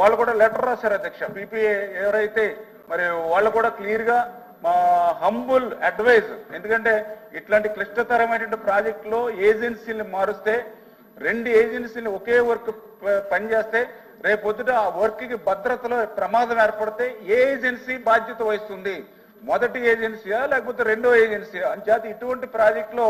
వాళ్ళు కూడా లెటర్ రాశారు అధ్యక్ష. పీపీఏ ఎవరైతే మరి వాళ్ళు కూడా క్లియర్గా మా హంబుల్ అడ్వైజ్ ఎందుకంటే ఇట్లాంటి క్లిష్టతరమైనటువంటి ప్రాజెక్టులో ఏజెన్సీని మారుస్తే రెండు ఏజెన్సీలు ఒకే వర్క్ పనిచేస్తే రేపొద్దుట ఆ వర్క్కి భద్రతలో ప్రమాదం ఏర్పడితే ఏ ఏజెన్సీ బాధ్యత వహిస్తుంది? మొదటి ఏజెన్సీయా లేకపోతే రెండో ఏజెన్సీయా? అంచేత ఇటువంటి ప్రాజెక్టులో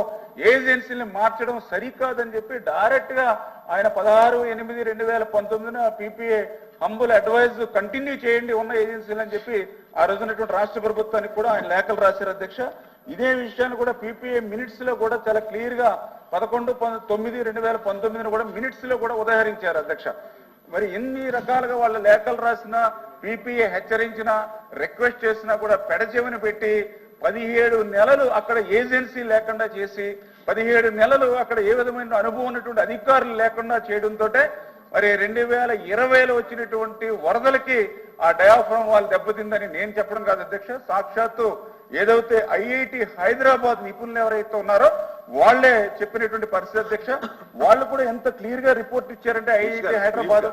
ఏజెన్సీని మార్చడం సరికాదని చెప్పి డైరెక్ట్గా ఆయన పదహారు ఎనిమిది రెండు వేల పంతొమ్మిదిన పీపీఏ హంబుల్ అడ్వైజ్ కంటిన్యూ చేయండి ఉన్న ఏజెన్సీలు అని చెప్పి ఆ రోజునటువంటి రాష్ట్ర ప్రభుత్వానికి కూడా ఆయన లేఖలు రాశారు అధ్యక్ష. ఇదే విషయాన్ని కూడా పీపీఏ మినిట్స్లో కూడా చాలా క్లియర్గా పదకొండు తొమ్మిది రెండు వేల పంతొమ్మిదిని కూడా మినిట్స్లో కూడా ఉదహరించారు అధ్యక్ష. మరి ఎన్ని రకాలుగా వాళ్ళ లేఖలు రాసినా పీపీఏ హెచ్చరించినా రిక్వెస్ట్ చేసినా కూడా పెడచెవిని పెట్టి పదిహేడు నెలలు అక్కడ ఏజెన్సీ లేకుండా చేసి పదిహేడు నెలలు అక్కడ ఏ విధమైన అనుభవం ఉన్నటువంటి అధికారులు లేకుండా చేయడంతో మరి రెండు వేల ఇరవైలో వచ్చినటువంటి వరదలకి ఆ డయాఫ్రమ్ వాళ్ళు దెబ్బతిందని నేను చెప్పడం కాదు అధ్యక్ష. సాక్షాత్తు ఏదైతే ఐఐటి హైదరాబాద్ నిపుణులు ఎవరైతే ఉన్నారో వాళ్ళే చెప్పినటువంటి పరిస్థితి అధ్యక్ష. వాళ్ళు కూడా ఎంత క్లియర్గా రిపోర్ట్ ఇచ్చారంటే ఐఐటి హైదరాబాద్.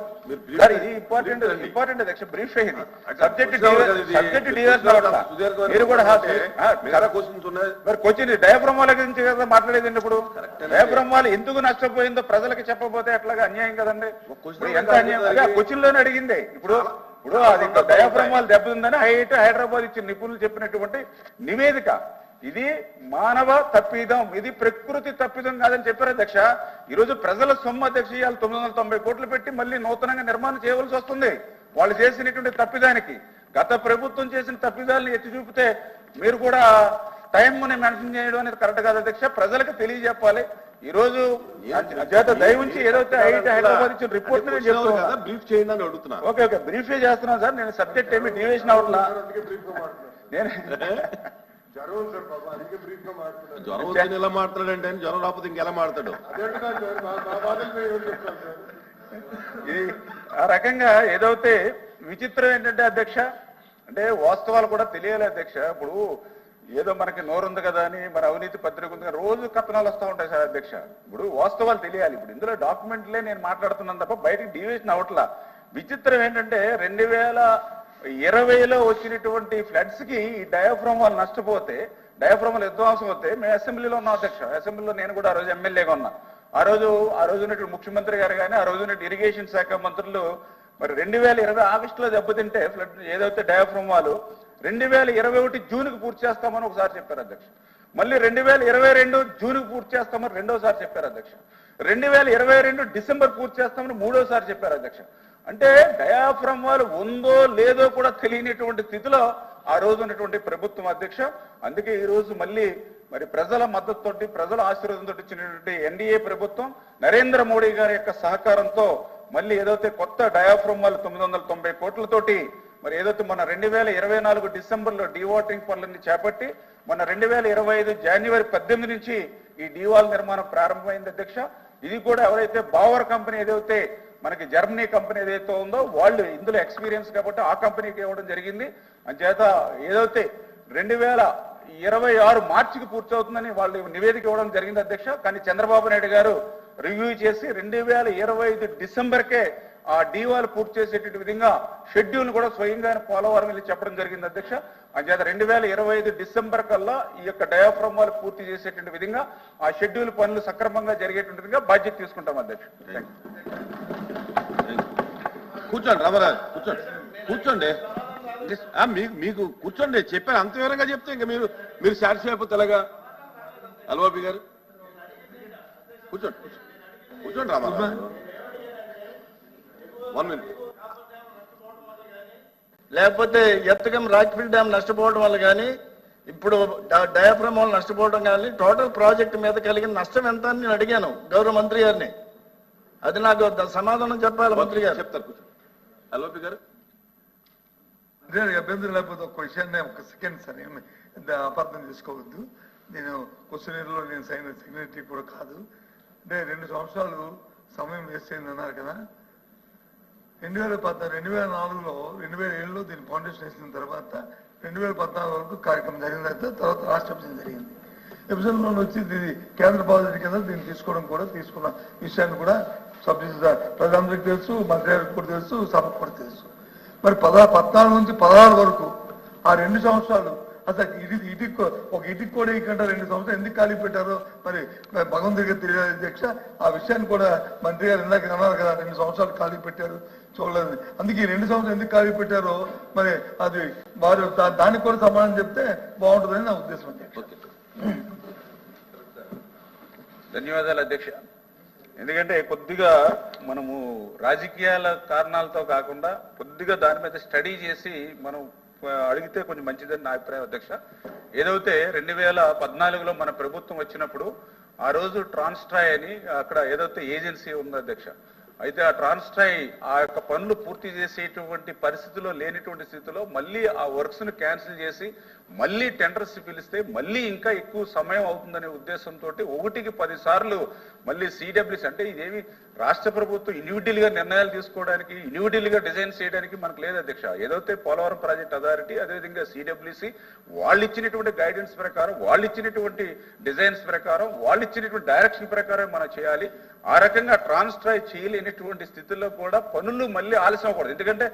సార్ ఇది ఇంపార్టెంట్. ఇంపార్టెంట్ అధ్యక్ష బ్రీఫ్ అట్లా సబ్జెక్ట్. సబ్జెక్ట్ మీరు కూడా మరి క్వశ్చన్ డయాఫ్రమాల గురించి కదా మాట్లాడేది ఇప్పుడు? అండి. డయాఫ్రమాలు ఎందుకు నష్టపోయిందో ప్రజలకు చెప్పకపోతే ఎట్లాగా అన్యాయం కదండి. ఎంత అన్యాయం. క్వశ్చన్లోనే అడిగింది. ఇప్పుడు ఇప్పుడు అది చాలా డయాఫ్రమాలు దెబ్బతిందని ఐఐటి హైదరాబాద్ ఇచ్చిన నిపుణులు చెప్పినటువంటి నివేదిక. ఇది మానవ తప్పిదం. ఇది ప్రకృతి తప్పిదం కాదని చెప్పారు అధ్యక్ష. ఈ రోజు ప్రజల సొమ్ము అధ్యక్ష ఇవాళ తొమ్మిది వందల తొంభై కోట్లు పెట్టి మళ్ళీ నూతనంగా నిర్మాణం చేయవలసి వస్తుంది. వాళ్ళు చేసినటువంటి తప్పిదానికి గత ప్రభుత్వం చేసిన తప్పిదాలను ఎత్తి చూపితే మీరు కూడా టైం మెన్షన్ చేయడం అనేది కరెక్ట్ కాదు అధ్యక్ష. ప్రజలకు తెలియజెప్పాలి. ఈ రోజు చేత దయవుంచి ఏదైతే ఐఐటి హైదరాబాద్ ఇచ్చిన రిపోర్ట్ బ్రీఫ్ చేయండి అని అడుగుతున్నా. Okay okay. బ్రీఫ్ చేస్తున్నాను సార్. నేను సబ్జెక్ట్ ఏమి డివియేషన్ అవట్లా నేను జ్వరం సార్ బాబా అందుకే బ్రీఫ్గా మాట్లాడుతున్నాను జ్వరం ఎలా జ్వరం రాకపోతే ఇంకెలా మాట్లాడు అదే అంటున్నాను సార్ మా మా బాధలు మేము ఏం చెప్తాం సార్? ఇది ఆ రకంగా ఏదైతే విచిత్రం ఏంటంటే అధ్యక్ష అంటే వాస్తవాలు కూడా తెలియాలి అధ్యక్ష. ఇప్పుడు ఏదో మనకి నోరుంది కదా అని మన అవినీతి పత్రిక ఉంది కదా రోజు కథనాలు వస్తూ ఉంటాయి సార్ అధ్యక్ష. ఇప్పుడు వాస్తవాలు తెలియాలి. ఇప్పుడు ఇందులో డాక్యుమెంట్లే నేను మాట్లాడుతున్నాను తప్ప బయటికి డివియేషన్ అవట్లా విచిత్రం ఏంటంటే రెండు వేల ఇరవైలో వచ్చినటువంటి ఫ్లడ్స్కి డయాఫ్రమ్ వాళ్ళు నష్టపోతే డయాఫ్రమ్ విధ్వంసం అవుతే మేము అసెంబ్లీలో ఉన్నాం అధ్యక్ష. అసెంబ్లీలో నేను కూడా ఆ రోజు ఎమ్మెల్యేగా ఉన్నా. ఆ రోజు ఆ రోజు ఉన్నటువంటి ముఖ్యమంత్రి గారు కానీ ఆ రోజు ఇరిగేషన్ శాఖ మంత్రులు మరి రెండు వేల ఇరవై ఆగస్టులో దెబ్బతింటే ఫ్లడ్ ఏదైతే డయాఫ్రమ్ వాళ్ళు రెండు వేల ఇరవై ఒకటి జూన్కి పూర్తి చేస్తామని ఒకసారి చెప్పారు అధ్యక్ష. మళ్ళీ రెండు వేల ఇరవై రెండు జూన్కి పూర్తి చేస్తామని రెండోసారి చెప్పారు అధ్యక్ష. రెండు వేల ఇరవై రెండు డిసెంబర్ పూర్తి చేస్తామని మూడోసారి చెప్పారు అధ్యక్ష. అంటే డయాఫ్రమ్ వాళ్ళు ఉందో లేదో కూడా తెలియనటువంటి స్థితిలో ఆ రోజు ఉన్నటువంటి ప్రభుత్వం అధ్యక్ష అందుకే ఈ రోజు మళ్ళీ మరి ప్రజల మద్దతుతోటి ప్రజల ఆశీర్వాదంతో ఇచ్చినటువంటి ఎన్డీఏ ప్రభుత్వం నరేంద్ర మోడీ గారి యొక్క సహకారంతో మళ్ళీ ఏదైతే కొత్త డయాఫ్రమ్ వాళ్ళు తొమ్మిది వందల తొంభై కోట్లతోటి మరి ఏదైతే మన రెండు వేల ఇరవై నాలుగు డిసెంబర్లో డీవాటరింగ్ పనులన్నీ చేపట్టి మన రెండు వేల ఇరవై ఐదు జనవరి పద్దెనిమిది నుంచి ఈ డీవాల్ నిర్మాణం ప్రారంభమైంది అధ్యక్ష. ఇది కూడా ఎవరైతే బావర్ కంపెనీ ఏదైతే మనకి జర్మనీ కంపెనీ ఏదైతే ఉందో వాళ్ళు ఇందులో ఎక్స్పీరియన్స్ కాబట్టి ఆ కంపెనీకి ఇవ్వడం జరిగింది. అంచేత ఏదైతే రెండు వేల ఇరవై ఆరు మార్చికి పూర్తవుతుందని వాళ్ళు నివేదిక ఇవ్వడం జరిగింది అధ్యక్ష. కానీ చంద్రబాబు నాయుడు గారు రివ్యూ చేసి రెండు వేల ఇరవై ఐదు డిసెంబర్కే ఆ డీవాల్ పూర్తి చేసేటువంటి విధంగా షెడ్యూల్ కూడా స్వయంగా పోలవరం వెళ్ళి చెప్పడం జరిగింది అధ్యక్ష. అంచేత రెండు వేల ఇరవై ఐదు డిసెంబర్ కల్లా ఈ యొక్క డయాఫ్రమ్ వాళ్ళు పూర్తి చేసేటువంటి విధంగా ఆ షెడ్యూల్ పనులు సక్రమంగా జరిగేటువంటి విధంగా బాధ్యత తీసుకుంటాం అధ్యక్ష. Thank you. కూర్చోండి రామరాజు కూర్చోండి కూర్చోండి. మీకు మీకు కూర్చోండి చెప్పాను అంత వివరంగా చెప్తే ఇంకా మీరు మీరు సాటిస్ఫై ఎలాగా అల్వాబి గారు. కూర్చోండి కూర్చోండి. రామారావు వన్ మినిట్ లేకపోతే ఎత్తకం రాక్ఫిల్ డ్యామ్ నష్టపోవడం వల్ల కానీ ఇప్పుడు డయాఫ్రమ్ వల్ల నష్టపోవడం కానీ టోటల్ ప్రాజెక్ట్ మీద కలిగిన నష్టం ఎంత అని నేను అడిగాను గౌరవ మంత్రి గారిని. అది నాకు సమాధానం చెప్పాలి మంత్రి గారు. చెప్తారు కూర్చోండి గారు అదే అభ్యంతరం లేకపోతే ఒక విషయాన్ని ఒక సెకండ్ సార్ ఏమి అపార్థం చేసుకోవద్దు. నేను క్వశ్చనీర్లో నేను సైన్ సెక్యూరిటీ కూడా కాదు. అంటే రెండు సంవత్సరాలు సమయం వేస్ట్ అయింది అన్నారు కదా. రెండు వేల పద్నాలుగు రెండు వేల నాలుగులో రెండు వేల ఏడులో దీని ఫౌండేషన్ వేసిన తర్వాత రెండు వేల పద్నాలుగు వరకు కార్యక్రమం జరిగిన తర్వాత తర్వాత రాష్ట్ర విభజన జరిగింది. విభజన వచ్చి దీని కేంద్ర బాధ్యత కింద దీన్ని తీసుకోవడం కూడా తీసుకున్న విషయాన్ని కూడా సబ్ ప్రజలందరికీ తెలుసు మంత్రి కూడా తెలుసు సభకు కూడా తెలుసు. మరి పదా పద్నాలుగు నుంచి పదహారు వరకు ఆ రెండు సంవత్సరాలు అసలు ఇటు ఇటుకు ఒక ఇటుకు కూడా ఇకంటే రెండు సంవత్సరాలు ఎందుకు ఖాళీ పెట్టారో మరి భగవంతుడికి తెలియదు అధ్యక్ష. ఆ విషయాన్ని కూడా మంత్రి గారు ఇందాక అన్నారు కదా రెండు సంవత్సరాలు ఖాళీ పెట్టారు చూడలేదు. అందుకే ఈ రెండు సంవత్సరాలు ఎందుకు ఖాళీ పెట్టారో మరి అది వారు దానికి కూడా సమాధానం చెప్తే బాగుంటుందని నా ఉద్దేశం అధ్యక్ష. ధన్యవాదాలు అధ్యక్ష. ఎందుకంటే కొద్దిగా మనము రాజకీయాల కారణాలతో కాకుండా కొద్దిగా దాని మీద స్టడీ చేసి మనం అడిగితే కొంచెం మంచిదని నా అభిప్రాయం అధ్యక్ష. ఏదైతే రెండు వేల పద్నాలుగులో మన ప్రభుత్వం వచ్చినప్పుడు ఆ రోజు ట్రాన్స్ట్రాయ్ అని అక్కడ ఏదైతే ఏజెన్సీ ఉందో అధ్యక్ష అయితే ఆ ట్రాన్స్ట్రాయ్ ఆ యొక్క పనులు పూర్తి చేసేటువంటి పరిస్థితిలో లేనిటువంటి స్థితిలో మళ్ళీ ఆ వర్క్స్ను క్యాన్సిల్ చేసి మళ్ళీ టెండర్స్ పిలిస్తే మళ్ళీ ఇంకా ఎక్కువ సమయం అవుతుందనే ఉద్దేశంతో ఒకటికి పదిసార్లు మళ్ళీ సిడబ్ల్యూసి అంటే ఇదేమి రాష్ట్ర ప్రభుత్వం ఇండివిజువల్గా నిర్ణయాలు తీసుకోవడానికి ఇండివిజువల్గా డిజైన్ చేయడానికి మనకు లేదు అధ్యక్ష. ఏదైతే పోలవరం ప్రాజెక్ట్ అథారిటీ అదేవిధంగా సిడబ్ల్యూసి వాళ్ళు ఇచ్చినటువంటి గైడెన్స్ ప్రకారం వాళ్ళు ఇచ్చినటువంటి డిజైన్స్ ప్రకారం వాళ్ళు ఇచ్చినటువంటి డైరెక్షన్ ప్రకారం మనం చేయాలి. ఆ రకంగా ట్రాన్స్ట్రాయ్ చేయలేనటువంటి స్థితిలో కూడా పనులు మళ్ళీ ఆలస్యం అవ్వకూడదు. ఎందుకంటే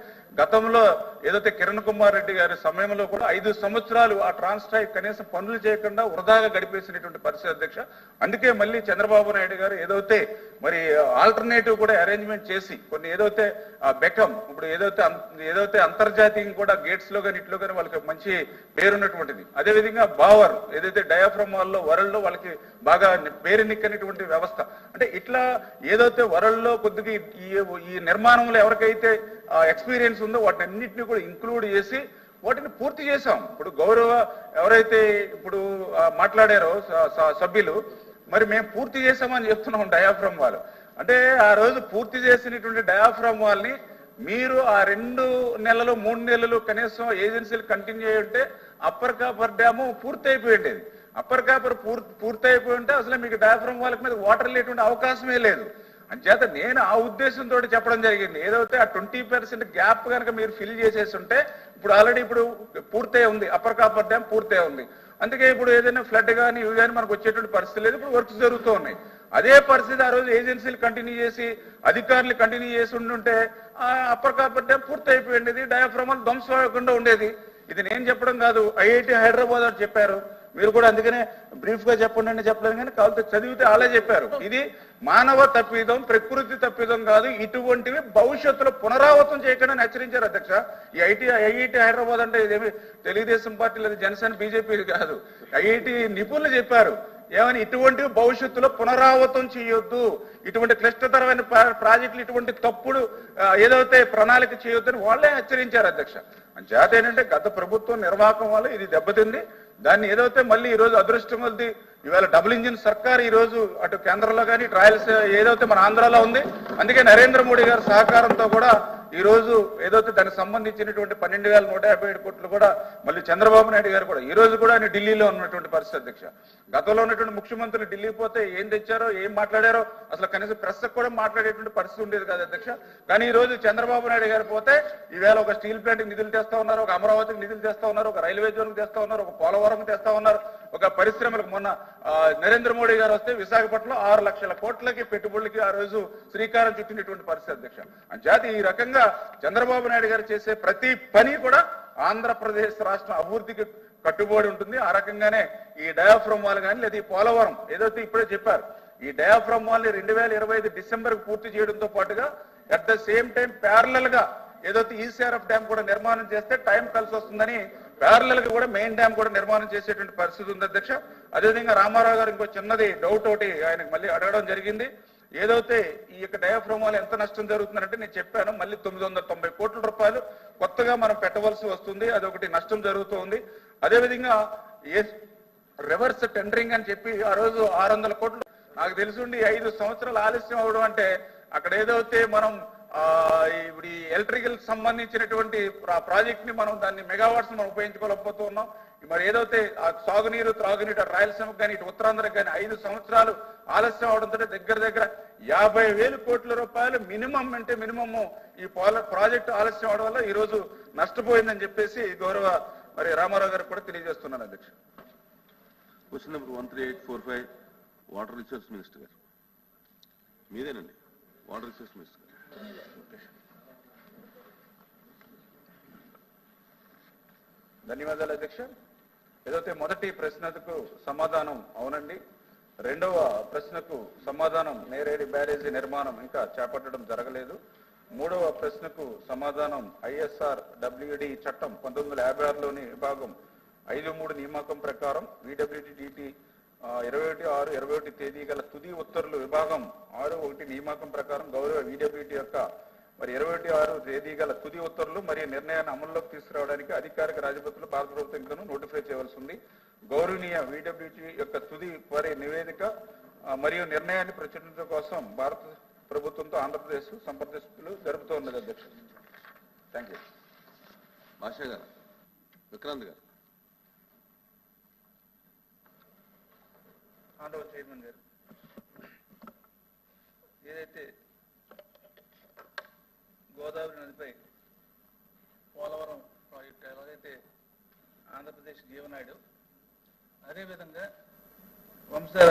గతంలో ఏదైతే కిరణ్ కుమార్ రెడ్డి గారి సమయంలో కూడా ఐదు సంవత్సరాలు ఆ ట్రాన్స్ట్రాయ్ కనీసం పనులు చేయకుండా వృధాగా గడిపేసినటువంటి పరిస్థితి అధ్యక్ష. అందుకే మళ్ళీ చంద్రబాబు నాయుడు గారు ఏదైతే మరి ఆల్టర్నేటివ్ కూడా అరేంజ్మెంట్ చేసి కొన్ని ఏదైతే ఆ బెకం ఇప్పుడు ఏదైతే ఏదైతే అంతర్జాతీయంగా కూడా గేట్స్లో కానీ ఇట్లో కానీ వాళ్ళకి మంచి పేరున్నటువంటిది అదేవిధంగా బావర్ ఏదైతే డయాఫ్రమ్ వాళ్ళలో వరల్డ్లో వాళ్ళకి బాగా ని- పేరు నిక్కనటువంటి వ్యవస్థ. అంటే ఇట్లా ఏదైతే వరల్డ్లో కొద్దిగా ఈ- నిర్మాణంలో ఎవరికైతే ఎక్స్పీరియన్స్ ఉందో వాటి అన్నింటినీ కూడా ఇంక్లూడ్ చేసి వాటిని పూర్తి చేశాం. ఇప్పుడు గౌరవ ఎవరైతే ఇప్పుడు మాట్లాడారో స- స- సభ్యులు మరి మేము పూర్తి చేసామని చెప్తున్నాం డయాఫ్రమ్ వాళ్ళు. అంటే ఆ రోజు పూర్తి చేసినటువంటి డయాఫ్రమ్ వాళ్ళని మీరు ఆ రెండు నెలలు మూడు నెలలు కనీసం ఏజెన్సీలు కంటిన్యూ అయ్యి ఉంటే అప్పర్ కాపర్ డ్యాము పూర్తి అయిపోయి ఉండేది. అప్పర్ కాపర్ పూర్తి పూర్తి అయిపోయి ఉంటే అసలు మీకు డయాఫ్రమ్ వాళ్ళకి మీద వాటర్ లేటువంటి అవకాశమే లేదు. అంచేత నేను ఆ ఉద్దేశంతో చెప్పడం జరిగింది. ఏదైతే ఆ ట్వంటీ పర్సెంట్ గ్యాప్ కనుక మీరు ఫిల్ చేసేసి ఉంటే ఇప్పుడు ఆల్రెడీ ఇప్పుడు పూర్తయి ఉంది. అప్పర్ కాపర్ డ్యామ్ పూర్తయి ఉంది. అందుకే ఇప్పుడు ఏదైనా ఫ్లడ్ కానీ ఇవి కానీ మనకు వచ్చేటువంటి పరిస్థితి లేదు. ఇప్పుడు వర్క్స్ జరుగుతూ ఉన్నాయి. అదే పరిస్థితి ఆ రోజు ఏజెన్సీలు కంటిన్యూ చేసి అధికారులు కంటిన్యూ చేసి ఉండుంటే ఆ అప్పర్ కాపర్ డ్యామ్ పూర్తి అయిపోయింది డయాఫ్రమల్ ధ్వంసం అవ్వకుండా ఉండేది. ఇది నేను చెప్పడం కాదు. ఐఐటి హైదరాబాద్ అని చెప్పారు. మీరు కూడా అందుకనే బ్రీఫ్గా చెప్పండి చెప్పలేదు కానీ కావాలంటే చదివితే అలా చెప్పారు. ఇది మానవ తప్పిదం ప్రకృతి తప్పిదం కాదు ఇటువంటివి భవిష్యత్తులో పునరావృతం చేయకుండా హెచ్చరించారు అధ్యక్ష. ఈ ఐటీ ఐఐటి హైదరాబాద్ అంటే ఇదేమి తెలుగుదేశం పార్టీ లేదా జనసేన బీజేపీ కాదు. ఐఐటి నిపుణులు చెప్పారు. ఏమని ఇటువంటి భవిష్యత్తులో పునరావృతం చేయొద్దు. ఇటువంటి క్లిష్టతరమైన ప్రాజెక్టులు ఇటువంటి తప్పుడు ఏదైతే ప్రణాళిక చేయొద్దని వాళ్ళే హెచ్చరించారు అధ్యక్ష. చేత ఏంటంటే గత ప్రభుత్వం నిర్వాహకం వల్ల ఇది దెబ్బతింది. దాన్ని ఏదైతే మళ్ళీ ఈ రోజు అదృష్టం వద్ది ఇవాళ డబుల్ ఇంజిన్ సర్కార్ ఈ రోజు అటు కేంద్రంలో కానీ ట్రయల్స్ ఏదైతే మన ఆంధ్రాలో ఉంది అందుకే నరేంద్ర మోడీ గారి సహకారంతో కూడా ఈ రోజు ఏదైతే దానికి సంబంధించినటువంటి పన్నెండు వేల నూట యాభై ఏడు కోట్లు కూడా మళ్ళీ చంద్రబాబు నాయుడు గారు కూడా ఈ రోజు కూడా ఆయన ఢిల్లీలో ఉన్నటువంటి పరిస్థితి అధ్యక్ష. గతంలో ఉన్నటువంటి ముఖ్యమంత్రులు ఢిల్లీ పోతే ఏం తెచ్చారో ఏం మాట్లాడారో అసలు కనీసం ప్రెస్ కూడా మాట్లాడేటువంటి పరిస్థితి ఉండేది కాదు అధ్యక్ష. కానీ ఈ రోజు చంద్రబాబు నాయుడు గారు పోతే ఈవేళ ఒక స్టీల్ ప్లాంట్ నిధులు తెస్తా ఉన్నారు ఒక అమరావతికి నిధులు తెస్తా ఉన్నారు ఒక రైల్వే జోన్కి తెస్తా ఉన్నారు ఒక పోలవరం తెస్తా ఉన్నారు. ఒక పరిశ్రమలకు మొన్న నరేంద్ర మోడీ గారు వస్తే విశాఖపట్నంలో ఆరు లక్షల కోట్లకి పెట్టుబడులకి ఆ రోజు శ్రీకారం చుట్టినటువంటి పరిస్థితి అధ్యక్ష అంచేత ఈ రకంగా చంద్రబాబు నాయుడు గారు చేసే ప్రతి పని కూడా ఆంధ్రప్రదేశ్ రాష్ట్రం అభివృద్ధికి కట్టుబడి ఉంటుంది. ఆ రకంగానే ఈ డయాఫ్రమ్ వాల్ కానీ లేదా ఈ పోలవరం ఏదైతే ఇప్పుడే చెప్పారు ఈ డయాఫ్రమ్ వాల్ రెండు వేల ఇరవై ఐదు డిసెంబర్ పూర్తి చేయడంతో పాటుగా అట్ ద సేమ్ టైం ప్యారలల్గా ఏదైతే ఈసీఆర్ఎఫ్ డ్యామ్ కూడా నిర్మాణం చేస్తే టైం కలిసి వస్తుందని ప్యారలల్గా కూడా మెయిన్ డ్యామ్ కూడా నిర్మాణం చేసేటువంటి పరిస్థితి ఉంది అధ్యక్ష. అదేవిధంగా రామారావు గారు ఇంకో చిన్నది డౌట్ ఒకటి ఆయనకు మళ్ళీ అడగడం జరిగింది. ఏదైతే ఈ యొక్క డయాఫ్రమ్ వల్ల ఎంత నష్టం జరుగుతుందంటే నేను చెప్పాను మళ్ళీ తొమ్మిది వందల తొంభై కోట్ల రూపాయలు కొత్తగా మనం పెట్టవలసి వస్తుంది. అదొకటి నష్టం జరుగుతుంది అదేవిధంగా ఏ రివర్స్ టెండరింగ్ అని చెప్పి ఆ రోజు ఆరు వందల కోట్లు నాకు తెలుసుండి ఐదు సంవత్సరాలు ఆలస్యం అవడం అంటే అక్కడ ఏదైతే మనం ఇప్పుడు ఈ ఎలక్ట్రికల్ సంబంధించినటువంటి ప్రాజెక్ట్ని మనం దాన్ని మెగావాట్స్ మనం ఉపయోగించుకోలేకపోతూ ఉన్నాం మరి ఏదైతే ఆ సాగునీరు త్రాగునీరు రాయలసీమకు కానీ ఇటు ఉత్తరాంధ్రకు కానీ ఐదు సంవత్సరాలు ఆలస్యం అవడంతో దగ్గర దగ్గర యాభై వేలు కోట్ల రూపాయలు మినిమం అంటే మినిమము ఈ పోల- ప్రాజెక్టు ఆలస్యం అవడం వల్ల ఈ రోజు నష్టపోయిందని చెప్పేసి గౌరవ మరి రామారావు గారికి కూడా తెలియజేస్తున్నాను అధ్యక్ష. Question number one three eight four five water resource minister గారు. మీదేనండి? వాటర్ రిసోర్స్ మినిస్టర్ ధన్యవాదాలు అధ్యక్ష. ఏదైతే మొదటి ప్రశ్నకు సమాధానం అవునండి. రెండవ ప్రశ్నకు సమాధానం నేరేడి బ్యారేజీ నిర్మాణం ఇంకా చేపట్టడం జరగలేదు. మూడవ ప్రశ్నకు సమాధానం ఐఎస్ఆర్ డబ్ల్యూడి చట్టం పంతొమ్మిది వందల యాభై ఆరులోని విభాగం ఐదు మూడు నియామకం ప్రకారం విడబ్ల్యూడిటి ఇరవై ఒకటి ఆరు ఇరవై ఒకటి తేదీ గల తుది ఉత్తర్వులు విభాగం ఆరు ఒకటి నియామకం ప్రకారం గౌరవ వీడబ్యూటీ యొక్క మరి ఇరవై ఒకటి ఆరు తేదీ గల తుది ఉత్తర్వులు మరియు నిర్ణయాన్ని అమల్లోకి తీసుకురావడానికి అధికారిక రాజపత్రులు భారత ప్రభుత్వం ఇంకను నోటిఫై చేయవలసి ఉంది గౌరవనీయ విడబ్ల్యూటీ యొక్క తుది వారి నివేదిక మరియు నిర్ణయాన్ని ప్రచురించడం కోసం భారత ప్రభుత్వంతో ఆంధ్రప్రదేశ్ సంప్రదిస్తులు జరుపుతూ ఉన్నది అధ్యక్ష. థ్యాంక్ యూ భాష గారు విక్రాంత్ గారు. ఆండవ చైర్మన్ గారు. ఏదైతే గోదావరి నదిపై పోలవరం ప్రాజెక్టు ఎలాగైతే ఆంధ్రప్రదేశ్ జీవనాడు అదేవిధంగా వంశర